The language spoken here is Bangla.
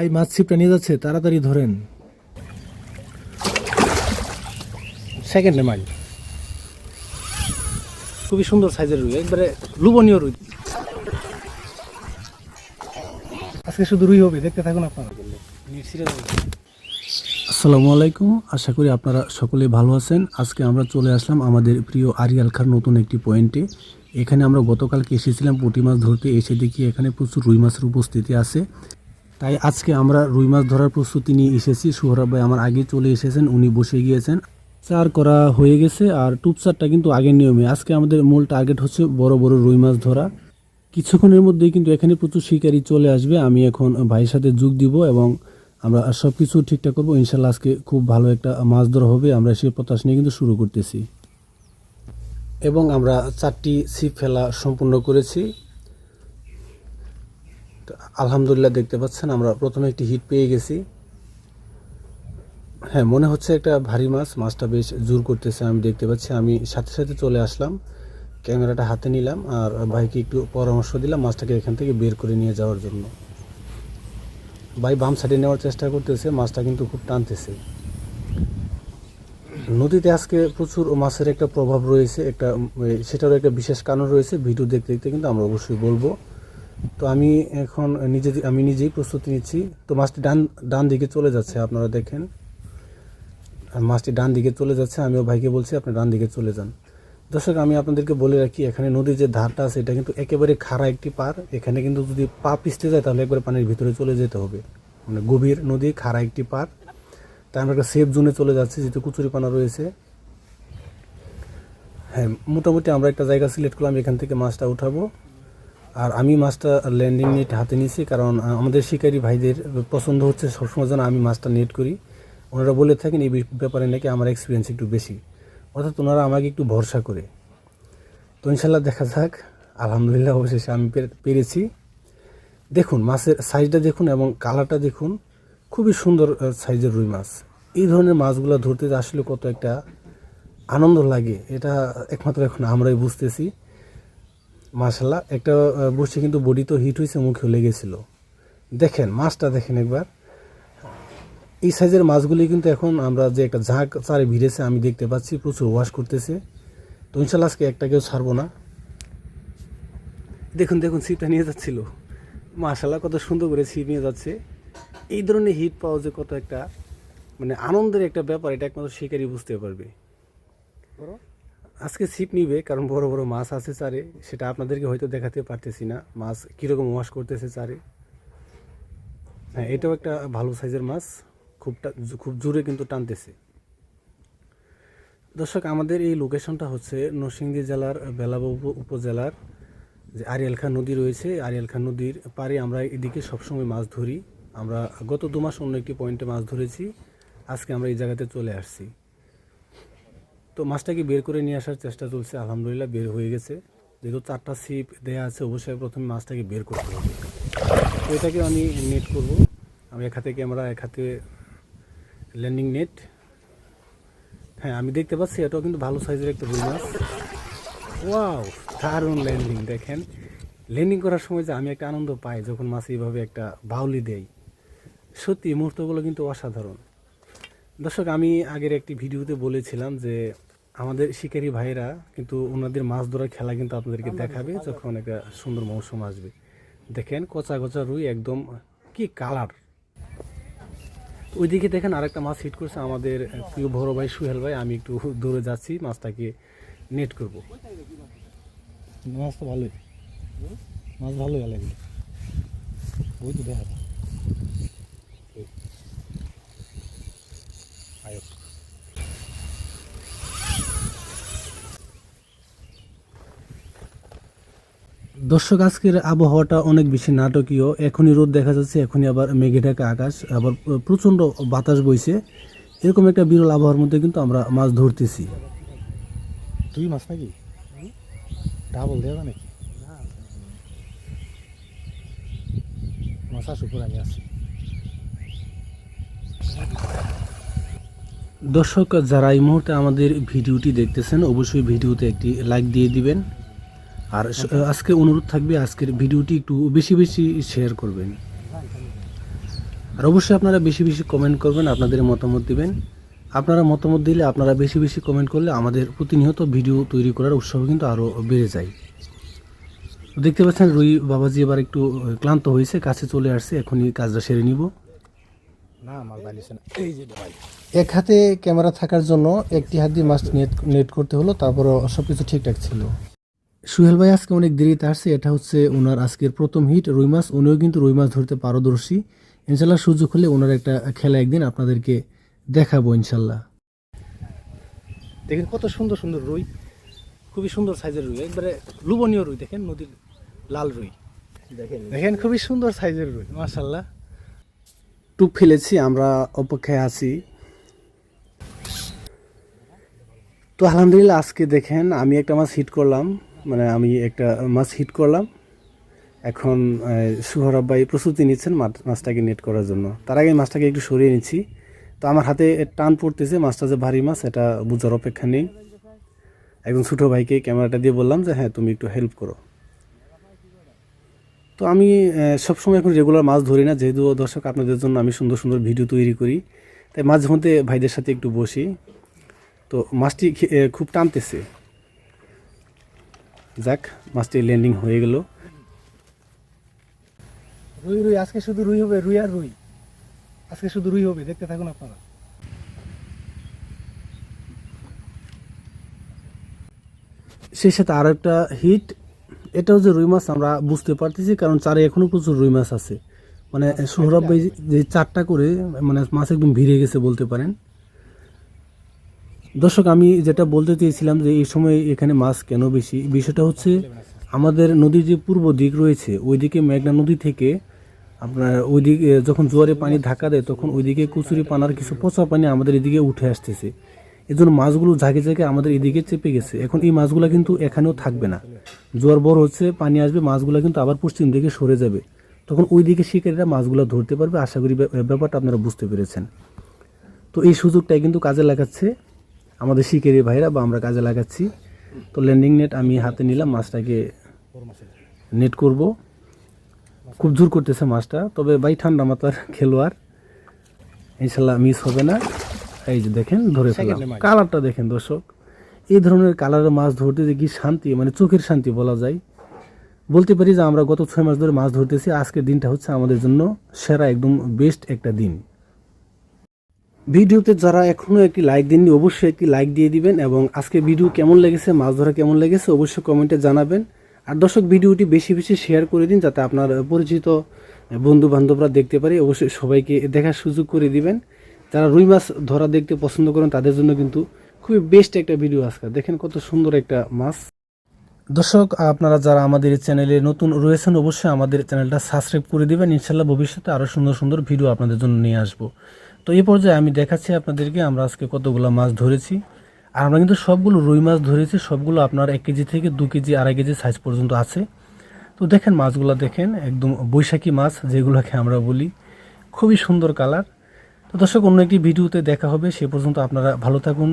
এই মাছ ছিপটা নিয়ে যাচ্ছে তাড়াতাড়ি ধরেন। সেকেন্ডে মাইল খুবই সুন্দর সাইজের রুই একবারে লুবনীয় রুই। আজকে শুধু রুই হবে দেখতে থাকুন আপনারা। আসসালামু আলাইকুম আশা করি আপনারা সকলে ভালো আছেন। আজকে আমরা চলে আসলাম আমাদের প্রিয় আরিয়াল খার নতুন একটি পয়েন্টে। এখানে আমরা গতকালকে এসেছিলাম পুঁটি মাছ ধরতে এসে দেখি এখানে প্রচুর রুই মাছের উপস্থিতি আছে। তাই আজকে আমরা রুই মাছ ধরার প্রস্তুতি নিয়ে এসেছি। সোহরাব ভাই আমার আগে চলে এসেছেন, উনি বসে গিয়েছেন। চার করা হয়ে গেছে আর টুপচারটা কিন্তু আগের নিয়মে। আজকে আমাদের মূল টার্গেট হচ্ছে বড় বড় রুই মাছ ধরা। কিছুক্ষণের মধ্যেই কিন্তু এখানে প্রচুর শিকারি চলে আসবে। আমি এখন ভাইয়ের সাথে যোগ দিব এবং আমরা সব কিছু ঠিকঠাক করব। ইনশাল্লাহ আজকে খুব ভালো একটা মাছ ধরা হবে। আমরা সে প্রত্যাশা নিয়ে কিন্তু শুরু করতেছি। এবং আমরা চারটি ছিপ ফেলা সম্পূর্ণ করেছি। আলহামদুলিল্লাহ দেখতে পাচ্ছেন, আমরা প্রথমে একটি হিট পেয়ে গেছি। হ্যাঁ মনে হচ্ছে একটা ভারী মাছ, মাছটা বেশ জোর করতেছে, আমি দেখতে পাচ্ছি। আমি সাথে সাথে চলে আসলাম, ক্যামেরাটা হাতে নিলাম, আর ভাইকে একটু পরামর্শ দিলাম মাছটাকে এখান থেকে বের করে নিয়ে যাওয়ার জন্য। ভাই বাম সাইডে নেওয়ার চেষ্টা করতেছে, মাছটা কিন্তু খুব টানতেছে। নদীতে আজকে প্রচুর মাছের একটা প্রভাব রয়েছে, একটা সেটারও একটা বিশেষ কারণ রয়েছে, ভিডিও দেখতে দেখতে কিন্তু আমরা অবশ্যই বলব। তো আমি এখন নিজে আমি নিজেই প্রস্তুতি নিচ্ছি। তো মাছটি ডান ডান দিকে চলে যাচ্ছে, আপনারা দেখেন। আর মাছটি ডান দিকে চলে যাচ্ছে, আমিও ভাইকে বলছি আপনি ডান দিকে চলে যান। দর্শক, আমি আপনাদেরকে বলে রাখি, এখানে নদীর যে ধারটা আছে, এটা কিন্তু একেবারে খাড়া একটি পার এখানে কিন্তু যদি পা পিছতে যায়, তাহলে একবারে পানির ভিতরে চলে যেতে হবে। মানে গভীর নদী, খাড়া একটি পার তাই আমরা একটা সেফ জোনে চলে যাচ্ছি, যেহেতু কুচুরিপানা রয়েছে। হ্যাঁ মোটামুটি আমরা একটা জায়গা সিলেক্ট করলাম, এখান থেকে মাছটা উঠাবো। আর আমি মাছটা ল্যান্ডিং নেট হাতে নিয়েছি, কারণ আমাদের শিকারী ভাইদের পছন্দ হচ্ছে সবসময় যেন আমি মাছটা নেট করি। ওনারা বলে থাকেন, এই ব্যাপারে নাকি আমার এক্সপিরিয়েন্স একটু বেশি। অর্থাৎ ওনারা আমাকে একটু ভরসা করে। তো ইনশাল্লাহ দেখা যাক। আলহামদুলিল্লাহ অবশেষে আমি পেরে- পেরেছি। দেখুন, মাছের সাইজটা দেখুন এবং কালারটা দেখুন। খুবই সুন্দর সাইজের রুই মাছ। এই ধরনের মাছগুলো ধরতে আসলে কত একটা আনন্দ লাগে, এটা একমাত্র এখন আমরাই বুঝতেছি। মাশাল্লাহ, একটা বসে কিন্তু বডি তো হিট হয়েছে মুখেও লেগেছিল। দেখেন, মাছটা দেখেন একবার। এই সাইজের মাছগুলি কিন্তু এখন আমরা যে একটা ঝাঁক চারে ভিড়েছে, আমি দেখতে পাচ্ছি, প্রচুর ওয়াশ করতেছে। তো ইনশাল্লাহ আজকে একটা কেউ ছাড়বো না। দেখুন দেখুন, ছিপটা নিয়ে যাচ্ছিল। মাশাল্লাহ, কত সুন্দর করে ছিপ নিয়ে যাচ্ছে। এই ধরনের হিট পাওয়া যে কত একটা মানে আনন্দের একটা ব্যাপার, এটা একমাত্র শিকারই বুঝতে পারবে। আজকে ছিপ নিবে, কারণ বড় বড় মাছ আছে চারে, সেটা আপনাদেরকে হয়তো দেখাতে পারতেছি না। মাছ কীরকম ওয়াশ করতেছে চারে। হ্যাঁ এটাও একটা ভালো সাইজের মাছ, খুব খুব জোরে কিন্তু টানতেছে। দর্শক, আমাদের এই লোকেশনটা হচ্ছে নরসিংদী জেলার বেলাব উপজেলার যে আরিয়াল খান নদী রয়েছে। আরিয়াল খান নদীর পারে আমরা এদিকে সবসময় মাছ ধরি। আমরা গত দু মাস অন্য একটি পয়েন্টে মাছ ধরেছি। আজকে আমরা এই জায়গাতে চলে আসছি। তো মাছটাকে বের করে নিয়ে আসার চেষ্টা চলছে, আলহামদুলিল্লাহ বের হয়ে গেছে। যেহেতু চারটা সিপ দেওয়া আছে, অবশ্যই প্রথমে মাছটাকে বের করতে হবে। তো এটাকে আমি নেট করব। আমি এক হাতে ক্যামেরা, এক হাতে ল্যান্ডিং নেট। হ্যাঁ আমি দেখতে পাচ্ছি, এটাও কিন্তু ভালো সাইজের একটা রুই মাছ। ওয়াও, দারুণ ল্যান্ডিং, দেখেন। ল্যান্ডিং করার সময় যে আমি একটা আনন্দ পাই যখন মাছ এইভাবে একটা বাউলি দেয়। সত্যি মুহূর্তগুলো কিন্তু অসাধারণ। দর্শক, আমি আগের একটি ভিডিওতে বলেছিলাম যে আমাদের শিকারী ভাইরা কিন্তু ওনাদের মাছ ধরার খেলা কিন্তু আপনাদেরকে দেখাবে যখন একটা সুন্দর মৌসুম আসবে। দেখেন কচা কচা রুই একদম কি কালার। ওইদিকে দেখেন আরেকটা মাছ হিট করছে আমাদের প্রিয় বড় ভাই সুহেল ভাই, আমি একটু দূরে যাচ্ছি, মাছটাকে নেট করব। মাছ তো ভালোই। মাছ ভালোই লাগে ওই তো দেখা আয়ো। দর্শক আজকের আবহাওয়াটা অনেক বেশি নাটকীয়। এখনই রোদ দেখা যাচ্ছে এখনই আবার মেঘে ঢাকা আকাশ আবার প্রচণ্ড বাতাস বইছে। এরকম একটা বিরল আবহাওয়ার মধ্যে কিন্তু আমরা মাছ ধরতেছি। তুই মাছ নাকি? ডাবল দেওয়া নাকি? মাছ আসুক আমি আসি দর্শক যারা এই মুহূর্তে আমাদের ভিডিওটি দেখতেছেন অবশ্যই ভিডিওতে একটি লাইক দিয়ে দিবেন। আর আজকে অনুরোধ থাকবে আজকের ভিডিওটি একটু বেশি বেশি শেয়ার করবেন। আর অবশ্যই আপনারা বেশি বেশি কমেন্ট করবেন আপনাদের মতামত দিবেন। আপনারা মতামত দিলে আপনারা বেশি বেশি কমেন্ট করলে আমাদের প্রতিনিয়ত ভিডিও তৈরি করার উৎসাহ কিন্তু আরও বেড়ে যায়। দেখতে পাচ্ছেন রুই বাবাজি এবার একটু ক্লান্ত হয়েছে কাছে চলে আসছে এখনই কাজটা সেরে নিব। না মাছ এই যে এক হাতে ক্যামেরা থাকার জন্য একটি হাত দিয়ে মাছ নেট নেট করতে হলো তারপর সব কিছু ঠিকঠাক ছিল। সুহেল ভাই আজকে অনেক দেরিতে আসছে এটা হচ্ছে ওনার আজকের প্রথম হিট রুই মাছ। উনিও কিন্তু রুই মাছ ধরতে পারদর্শী। ইনশাল্লাহ সুযোগ হলে ওনার একটা খেলা একদিন আপনাদেরকে দেখাবো ইনশাল্লাহ। দেখেন কত সুন্দর সুন্দর রুই। খুবই সুন্দর সাইজের রুই। একবারে লুবনীয় রুই দেখেন নদীর লাল রুই। দেখেন। দেখেন খুবই সুন্দর সাইজের রুই মাশাল্লাহ টুপ ফেলেছি আমরা অপেক্ষায় আছি। তো আলহামদুলিল্লাহ আজকে দেখেন আমি একটা মাছ হিট করলাম। মানে আমি একটা মাছ হিট করলাম। এখন সুহরব ভাই প্রস্তুতি নিচ্ছেন মাছ- মাছটাকে নেট করার জন্য। তার আগে মাছটাকে একটু সরিয়ে নিচ্ছি। তো আমার হাতে টান পড়তেছে, মাছটা যে ভারী মাছ, এটা বুঝার অপেক্ষা নেই। একজন ছোটো ভাইকে ক্যামেরাটা দিয়ে বললাম যে হ্যাঁ তুমি একটু হেল্প করো। তো আমি সবসময় এখন রেগুলার মাছ ধরি না। যেহেতু দর্শক, আপনাদের জন্য আমি সুন্দর সুন্দর ভিডিও তৈরি করি। তাই মাঝে মধ্যে ভাইদের সাথে একটু বসি। তো মাছটি খুব টানতেছে। যাক মাছটি ল্যান্ডিং হয়ে গেল। রুই রুই আজকে শুধু রুই হবে রুই আর রুই। আজকে শুধু রুই হবে দেখতে থাকুন আপনারা। সেই সাথে আরও একটা হিট এটাও যে রুই মাছ আমরা বুঝতে পারতেছি কারণ চারে এখনও প্রচুর রুই মাছ আছে। মানে সোহরাব ভাই যে চারটা করে মানে মাছ একদম ভিড়ে গেছে বলতে পারেন। দর্শক, আমি যেটা বলতে চেয়েছিলাম যে এই সময় এখানে মাছ কেন বেশি? বিষয়টা হচ্ছে আমাদের নদীর যে পূর্ব দিক রয়েছে, ওইদিকে মেঘনা নদী থেকে আপনার ওইদিকে যখন জোয়ারে পানি ধাক্কা দেয়, তখন ওইদিকে কুচুরি পানার কিছু পচা পানি আমাদের এদিকে উঠে আসতেছে। এই জন্য মাছগুলো ঝাঁকে ঝাঁকে আমাদের এদিকে চেপে গেছে। এখন এই মাছগুলো কিন্তু এখানেও থাকবে না। জোয়ার বড় হচ্ছে, পানি আসবে, মাছগুলো কিন্তু আবার পশ্চিম দিকে সরে যাবে। তখন ওই দিকে শিকারীরা মাছগুলো ধরতে পারবে। আশা করি ব্যাপ- ব্যাপারটা আপনারা বুঝতে পেরেছেন। তো এই সুযোগটাই কিন্তু কাজে লাগাচ্ছে। আমাদের শিকারি ভাইরা বা আমরা কাজে লাগাচ্ছি। তো ল্যান্ডিং নেট আমি হাতে নিলাম মাছটাকে নেট করব। খুব জোর করতেছে মাছটা তবে ভাই ঠান্ডা মাথার খেলোয়াড়। ইনশাল্লাহ মিস হবে না। এই যে দেখেন ধরে মাছ। কালারটা দেখেন দর্শক এই ধরনের কালারের মাছ ধরতে যে কি শান্তি মানে চোখের শান্তি বলা যায়। বলতে পারি যে আমরা গত ছয় মাস ধরে মাছ ধরতেছি আজকের দিনটা হচ্ছে আমাদের জন্য সেরা একদম বেস্ট একটা দিন। ভিডিওতে যারা এখনও একটি লাইক দেননি, অবশ্যই একটি লাইক দিয়ে দিবেন এবং আজকে ভিডিও কেমন লেগেছে, মাছ ধরা কেমন লেগেছে, অবশ্যই কমেন্টে জানাবেন। আর দর্শক ভিডিওটি বেশি বেশি শেয়ার করে দিন যাতে আপনার পরিচিত বন্ধু বান্ধবরা দেখতে পারে। অবশ্যই সবাইকে দেখার সুযোগ করে দিবেন। যারা রুই মাছ ধরা দেখতে পছন্দ করেন, তাদের জন্য কিন্তু খুবই বেস্ট একটা ভিডিও আজকে। দেখেন কত সুন্দর একটা মাছ। দর্শক, আপনারা যারা আমাদের চ্যানেলে নতুন রয়েছেন, অবশ্যই আমাদের চ্যানেলটা সাবস্ক্রাইব করে দেবেন। ইনশাল্লাহ ভবিষ্যতে আরও সুন্দর সুন্দর ভিডিও আপনাদের জন্য নিয়ে আসব। তো এই পর্যায়ে আমি দেখাচ্ছি আপনাদেরকে, আমরা আজকে কতগুলো মাছ ধরেছি। আর আমরা কিন্তু সবগুলো রুই মাছ ধরেছি, সবগুলো আপনার এক কেজি থেকে দু কেজি, আড়াই কেজি সাইজ পর্যন্ত আছে। তো দেখেন মাছগুলো দেখেন, একদম বৈশাখী মাছ, যেগুলোকে আমরা বলি। খুবই সুন্দর কালার তো দর্শক, অন্য একটি ভিডিওতে দেখা হবে, সে পর্যন্ত আপনারা ভালো থাকুন